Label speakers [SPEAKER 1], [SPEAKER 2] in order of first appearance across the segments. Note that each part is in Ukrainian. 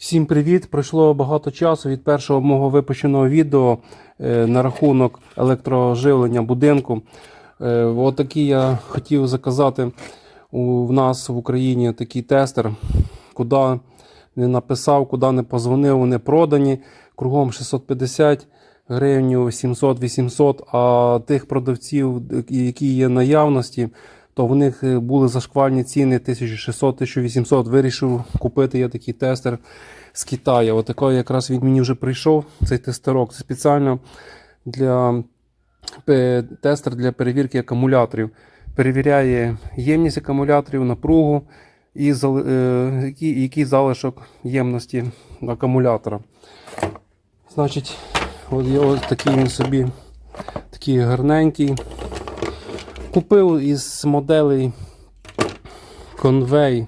[SPEAKER 1] Всім привіт! Пройшло багато часу від першого мого випущеного відео е, на рахунок електроживлення будинку. Е, такий я хотів заказати у нас в Україні такий тестер, куди не написав, куди не позвонив, вони продані. Кругом 650 гривень, 700-800, а тих продавців, які є наявності, то в них е, були зашквальні ціни 1600-1800. Вирішив купити я такий тестер з Китаю. Отакий якраз він мені вже прийшов, цей тестерок. Це спеціально для тестер для перевірки акумуляторів. Перевіряє ємність акумуляторів, напругу і е, який залишок ємності акумулятора. Значить, от є ось такий він собі такий гарненький. Купив із моделей Convey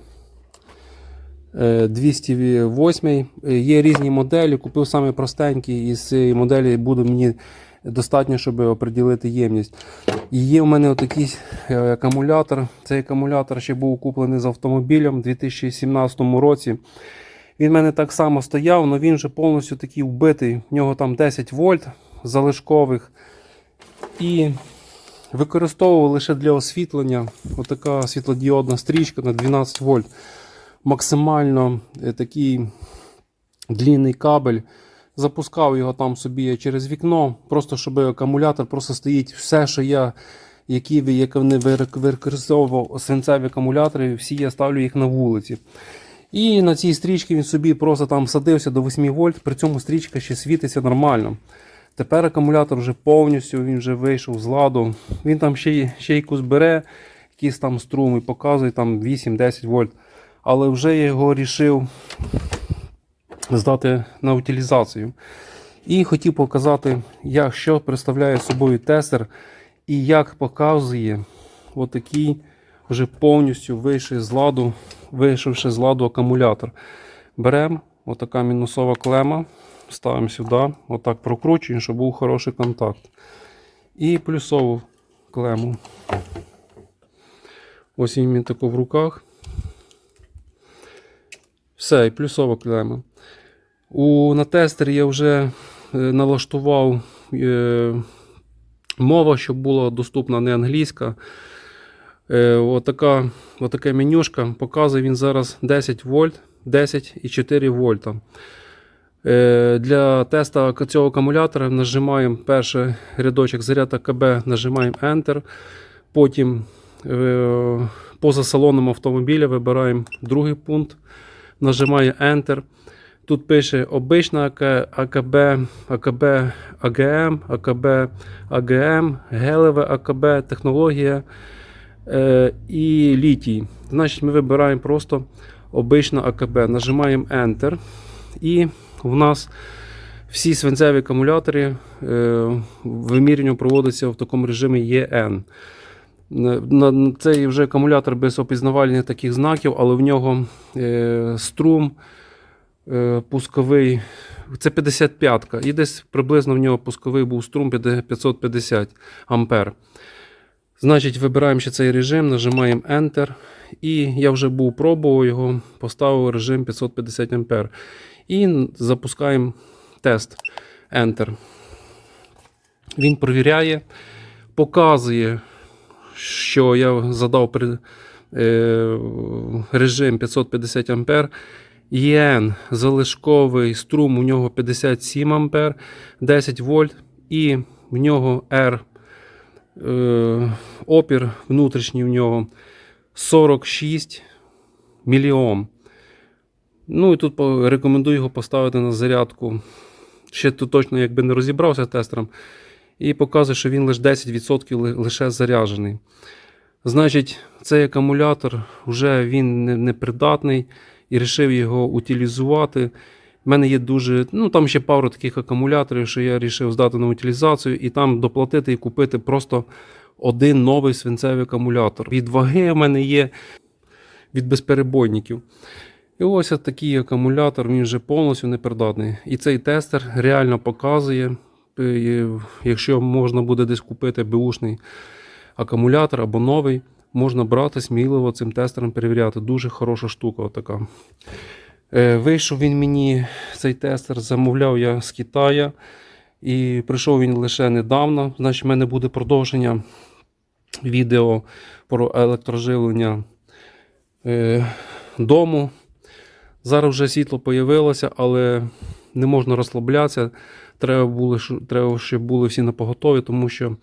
[SPEAKER 1] е, 208. Е, Є різні моделі. Купив саме простенький. Із цієї моделі буде мені достатньо, щоб оприділити ємність. І є в мене отакий е, акумулятор. Цей акумулятор ще був куплений з автомобілем у 2017 році. Він в мене так само стояв, але він вже повністю такий вбитий. В нього там 10 вольт залишкових. І використовував лише для освітлення. Отака світлодіодна стрічка на 12 вольт. Максимально е, такий длінний кабель. Запускав його там собі через вікно, просто щоб акумулятор просто стоїть все, що я, які як вони використовував свинцеві акумулятори, всі я ставлю їх на вулиці. І на цій стрічці він собі просто там садився до 8 вольт, при цьому стрічка ще світиться нормально. Тепер акумулятор вже повністю він вже вийшов з ладу. Він там ще, якусь бере, якісь там струми, показує там 8-10 вольт. Але вже я його рішив здати на утилізацію. І хотів показати, як, що представляє собою тестер і як показує отакий вже повністю вийшов з ладу, вийшовши з ладу акумулятор. Беремо отака мінусова клема, ставимо сюди, отак прокручуємо, щоб був хороший контакт. І плюсову клему. Ось він тако в руках. Все, і плюсова клема. У, на тестері я вже е, налаштував е, мова, щоб була доступна не англійська. Е, отака, отаке менюшка. Показує він зараз 10 вольт, 10 і 4 вольта. Е, для теста цього акумулятора нажимаємо перший рядочок заряд АКБ, нажимаємо Enter. Потім е, поза салоном автомобіля вибираємо другий пункт, нажимаю Enter. Тут пише обична АКБ, АКБ АГМ, АКБ АГМ, гелеве АКБ, технологія е, і літій. Значить, ми вибираємо просто обична АКБ, нажимаємо Enter. І в нас всі свинцеві акумулятори е, вимірювання проводиться в такому режимі. На- на- Цей вже акумулятор без опізнавальних таких знаків, але в нього е, струм е, пусковий. Це 55-ка. І десь приблизно в нього пусковий був струм 550 ампер. Значить, вибираємо ще цей режим, нажимаємо Enter. І я вже був пробував його, поставив режим 550 ампер. І запускаємо тест Enter. Він перевіряє, показує, що я задав при, е, режим 550 ампер. ЄН залишковий струм у нього 57 ампер, 10 вольт, і в нього R опір внутрішній в нього 46 мільйом. Ну і тут рекомендую його поставити на зарядку. Ще тут точно якби не розібрався тестером. І показує, що він лише 10% ли- лише заряджений. Значить, цей акумулятор вже він не- непридатний і вирішив його утилізувати. У мене є дуже, ну там ще пару таких акумуляторів, що я вирішив здати на утилізацію і там доплатити і купити просто один новий свинцевий акумулятор. Від ваги в мене є від безперебойників. І ось такий акумулятор, він вже повністю непридатний. І цей тестер реально показує, е, якщо можна буде десь купити беушний акумулятор або новий, можна брати сміливо цим тестером перевіряти. Дуже хороша штука. Така. Е, Вийшов він мені цей тестер, замовляв я з Китаю. І прийшов він лише недавно. Значить, в мене буде продовження відео про електроживлення е, дому. Зараз вже світло появилося, але не можна розслаблятися. Треба, було, треба, щоб були всі на поготові, тому що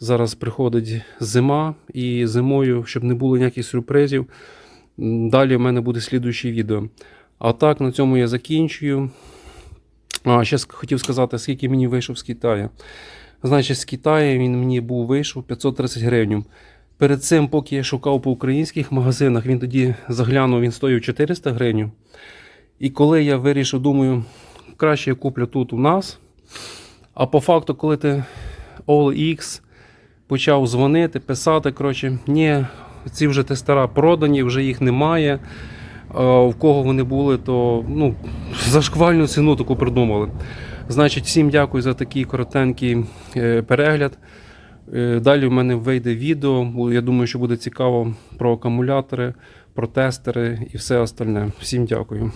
[SPEAKER 1] зараз приходить зима, і зимою, щоб не було ніяких сюрпризів. Далі в мене буде слідуюче відео. А так, на цьому я закінчую. А, ще хотів сказати, скільки мені вийшов з Китаю. Значить, з Китаю він мені був вийшов 530 гривень. Перед цим, поки я шукав по українських магазинах, він тоді заглянув, він стоїв 400 гривень. І коли я вирішив, думаю, краще я куплю тут у нас. А по факту, коли ти OLX почав дзвонити, писати, коротше, ні, ці вже тестера продані, вже їх немає. В кого вони були, то ну, за шквальну ціну таку придумали. Значить, всім дякую за такий коротенький е, перегляд. Е, Далі в мене вийде відео. Я думаю, що буде цікаво про акумулятори, про тестери і все остальне. Всім дякую.